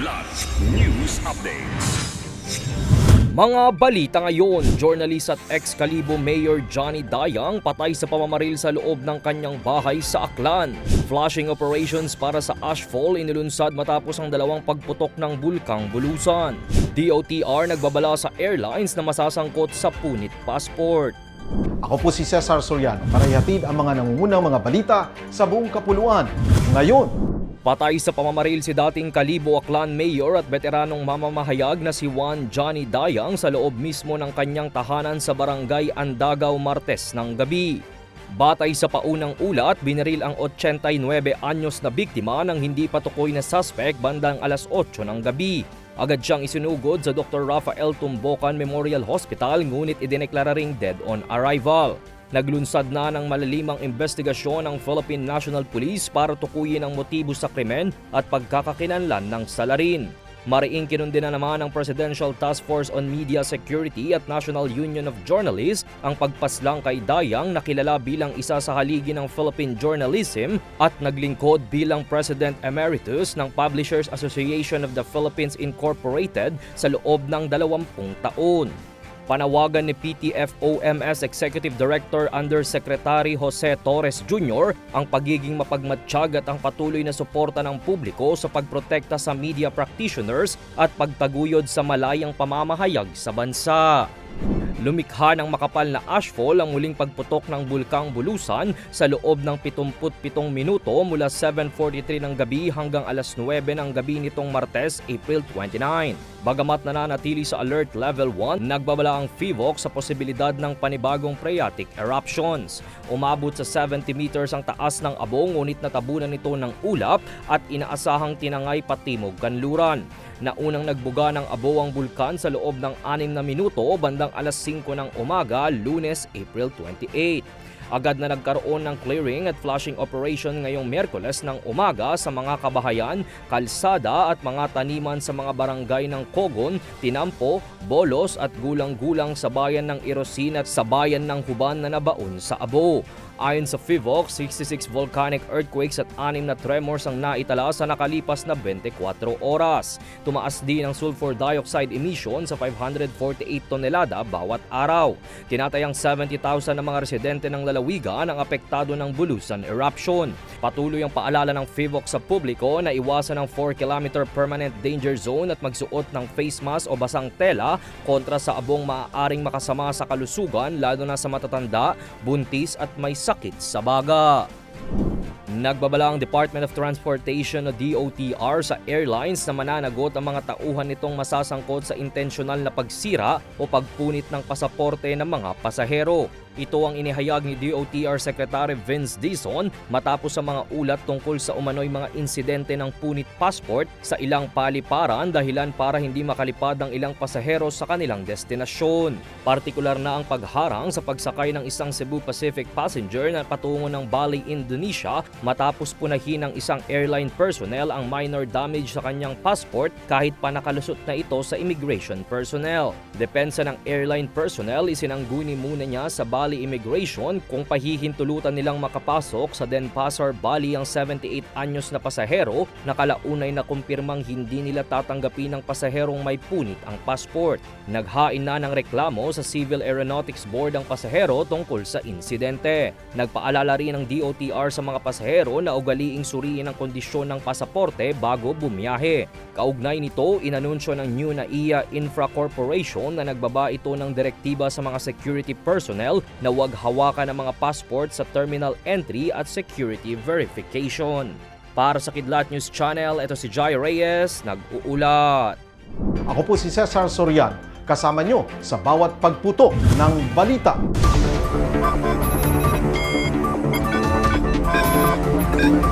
Kidlat News Updates. Mga balita ngayon, journalist at ex-Kalibo Mayor Johnny Dayang patay sa pamamaril sa loob ng kanyang bahay sa Aklan. Flashing operations para sa ashfall inilunsad matapos ang dalawang pagputok ng bulkang bulusan. DOTR nagbabala sa airlines na masasangkot sa punit passport. Ako po si Cesar Soriano para ihatid ang mga nangungunang mga balita sa buong kapuluan. Ngayon, Patay sa pamamaril si dating Kalibo Aklan Mayor at veteranong mamamahayag na si Juan Johnny Dayang sa loob mismo ng kanyang tahanan sa barangay Andagaw Martes ng gabi. Batay sa paunang ulat, binaril ang 89 anyos na biktima ng hindi patukoy na suspect bandang alas 8 ng gabi. Agad siyang isinugod sa Dr. Rafael Tumbocan Memorial Hospital ngunit idineklara ring dead on arrival. Naglunsad na ng malalimang investigasyon ng Philippine National Police para tukuyin ang motibo sa krimen at pagkakakinanlan ng salarin. Mariing kinundi na naman ng Presidential Task Force on Media Security at National Union of Journalists ang pagpaslang kay Dayang na kilala bilang isa sa haligi ng Philippine journalism at naglingkod bilang President Emeritus ng Publishers Association of the Philippines Incorporated sa loob ng 20 taon. Panawagan ni PTFOMS Executive Director Undersecretary Jose Torres Jr. ang pagiging mapagmatsyag at ang patuloy na suporta ng publiko sa pagprotekta sa media practitioners at pagtaguyod sa malayang pamamahayag sa bansa. Lumikha ng makapal na ashfall ang muling pagputok ng bulkang Bulusan sa loob ng 77 minuto mula 7.43 ng gabi hanggang alas 9 ng gabi nitong Martes, April 29. Bagamat nananatili sa alert level 1, nagbabala ang FIVOC sa posibilidad ng panibagong phreatic eruptions. Umabot sa 70 meters ang taas ng abo ngunit natabunan ito ng ulap at inaasahang tinangay patimog kanluran. Naunang nagbuga ng abo ang bulkan sa loob ng 6 na minuto bandang alas 5 ng umaga, lunes, April 28. Agad na nagkaroon ng clearing at flushing operation ngayong Miyerkules ng umaga sa mga kabahayan, kalsada at mga taniman sa mga barangay ng Kogon, Tinampo, Bolos at gulang-gulang sa bayan ng Irosin at sa bayan ng Huban na nabaon sa abo. Ayon sa FIVOC, 66 volcanic earthquakes at 6 na tremors ang naitala sa nakalipas na 24 oras. Tumaas din ang sulfur dioxide emission sa 548 tonelada bawat araw. Tinatayang 70,000 na mga residente ng lalawigan ang apektado ng Bulusan eruption. Patuloy ang paalala ng FIVOC sa publiko na iwasan ang 4-kilometer permanent danger zone at magsuot ng face mask o basang tela kontra sa abong maaaring makasama sa kalusugan lalo na sa matatanda, buntis at may sakit sa baga. Nagbabala ang Department of Transportation o DOTR sa airlines na mananagot ang mga tauhan nitong masasangkot sa intensyonal na pagsira o pagpunit ng pasaporte ng mga pasahero. Ito ang inihayag ni DOTR Secretary Vince Dizon matapos sa mga ulat tungkol sa umano'y mga insidente ng punit passport sa ilang paliparan dahilan para hindi makalipad ang ilang pasahero sa kanilang destinasyon. Partikular na ang pagharang sa pagsakay ng isang Cebu Pacific passenger na patungo ng Bali, Indonesia matapos punahin ng isang airline personnel ang minor damage sa kanyang passport kahit pa nakalusot na ito sa immigration personnel. Depensa ng airline personnel isinangguni muna niya sa Bali Immigration kung pahihintulutan nilang makapasok sa Denpasar, Bali ang 78 anyos na pasahero na kalaunay na kumpirmang hindi nila tatanggapin ng pasaherong may punit ang passport. Naghain na ng reklamo sa Civil Aeronautics Board ang pasahero tungkol sa insidente. Nagpaalala rin ng DOTR sa mga pasahero na ugaliing suriin ang kondisyon ng pasaporte bago bumiyahe. Kaugnay nito, inanunsyo ng New NAIA Infra Corporation na nagbaba ito ng direktiba sa mga security personnel na huwag hawakan ng mga passport sa terminal entry at security verification. Para sa Kidlat News Channel, ito si Jai Reyes, nag-uulat. ako po si Cesar Soriano kasama nyo sa bawat pagputo ng balita. Thank you.